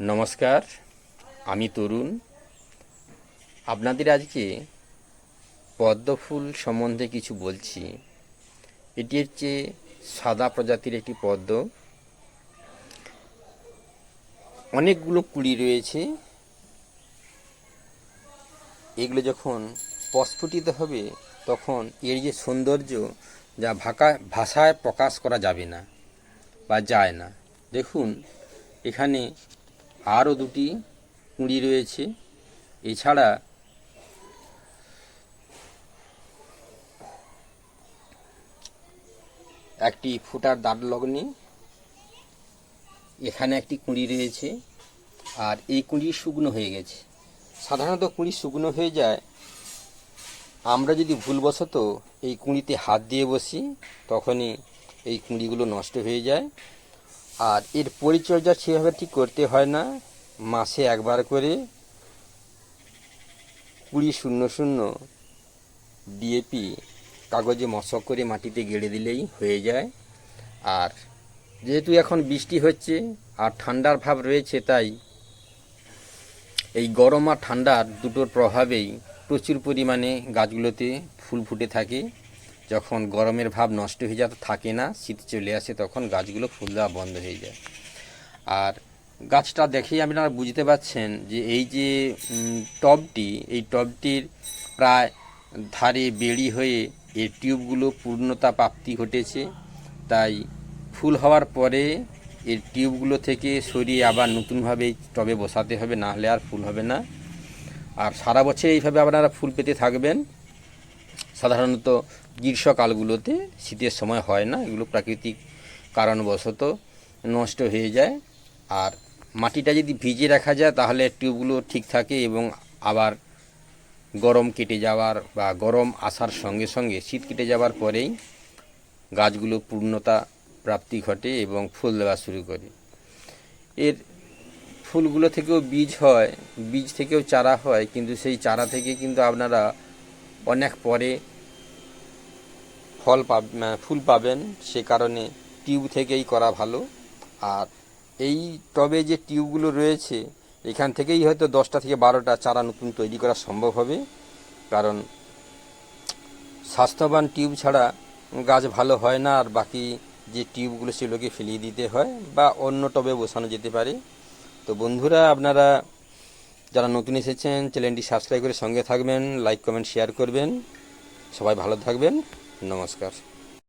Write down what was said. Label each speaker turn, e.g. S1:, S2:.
S1: নমস্কার, আমি তরুণ। আপনাদের আজকে পদ্ম ফুল সম্বন্ধে কিছু বলছি। এটি হচ্ছে সাদা প্রজাতির একটি পদ্ম। অনেকগুলো কুড়ি রয়েছে। এগুলো যখন প্রস্ফুটিত হবে, তখন এর যে সৌন্দর্য যা ভাকা, ভাষায় প্রকাশ করা যাবে না বা যায় না। দেখুন, এখানে আরও দুটি কুঁড়ি রয়েছে। এছাড়া একটি ফুটার দাঁত লগ্নে, এখানে একটি কুঁড়ি রয়েছে, আর এই কুঁড়ি শুকনো হয়ে গেছে। সাধারণত কুঁড়ি শুকনো হয়ে যায়, আমরা যদি ভুলবশত এই কুঁড়িতে হাত দিয়ে বসি, তখনই এই কুঁড়িগুলো নষ্ট হয়ে যায়। আর এর পরিচর্যা সেভাবে ঠিক করতে হয় না। মাসে একবার করে কুড়ি শূন্য শূন্য ডিএপি কাগজে মশক করে মাটিতে গেড়ে দিলেই হয়ে যায়। আর যেহেতু এখন বৃষ্টি হচ্ছে আর ঠান্ডার ভাব রয়েছে, তাই এই গরম আর ঠান্ডার দুটোর প্রভাবেই প্রচুর পরিমাণে গাছগুলোতে ফুল ফুটে থাকে। যখন গরমের ভাব নষ্ট হয়ে যায় থাকে না, শীত চলে আসে, তখন গাছগুলো ফুল দেওয়া বন্ধ হয়ে যায়। আর গাছটা দেখেই আপনারা বুঝতে পারছেন যে এই যে টবটি, এই টবটির প্রায় ধারে বেড়ি হয়ে এর টিউবগুলো পূর্ণতা প্রাপ্তি ঘটেছে। তাই ফুল হওয়ার পরে এর টিউবগুলো থেকে সরিয়ে আবার নতুনভাবে টবে বসাতে হবে, না হলে আর ফুল হবে না। আর সারা বছর এইভাবে আপনারা ফুল পেতে থাকবেন। সাধারণত গ্রীষ্মকালগুলোতে শীতের সময় হয় না, এগুলো প্রাকৃতিক কারণবশত নষ্ট হয়ে যায়। আর মাটিটা যদি ভিজে রাখা যায়, তাহলে টিউবগুলো ঠিক থাকে এবং আবার গরম কেটে যাওয়ার বা গরম আসার সঙ্গে সঙ্গে শীত কেটে যাওয়ার পরেই গাছগুলো পূর্ণতা প্রাপ্তি ঘটে এবং ফুল দেওয়া শুরু করে। এর ফুলগুলো থেকেও বীজ হয়, বীজ থেকেও চারা হয়, কিন্তু সেই চারা থেকে কিন্তু আপনারা অনেক পরে ফল ফুল পাবেন, সে কারণে টিউব থেকেই করা ভালো। আর এই টবে যে টিউবগুলো রয়েছে, এখান থেকেই হয়তো দশটা থেকে বারোটা চারা নতুন তৈরি করা সম্ভব হবে। কারণ স্বাস্থ্যবান টিউব ছাড়া গাছ ভালো হয় না, আর বাকি যে টিউবগুলো সেগুলোকে ফেলিয়ে দিতে হয় বা অন্য টবে বসানো যেতে পারে। তো বন্ধুরা, আপনারা যারা নতুন এসেছেন, চ্যানেলটি সাবস্ক্রাইব করে সঙ্গে থাকবেন, লাইক, কমেন্ট, শেয়ার করবেন। সবাই ভালো থাকবেন। নমস্কার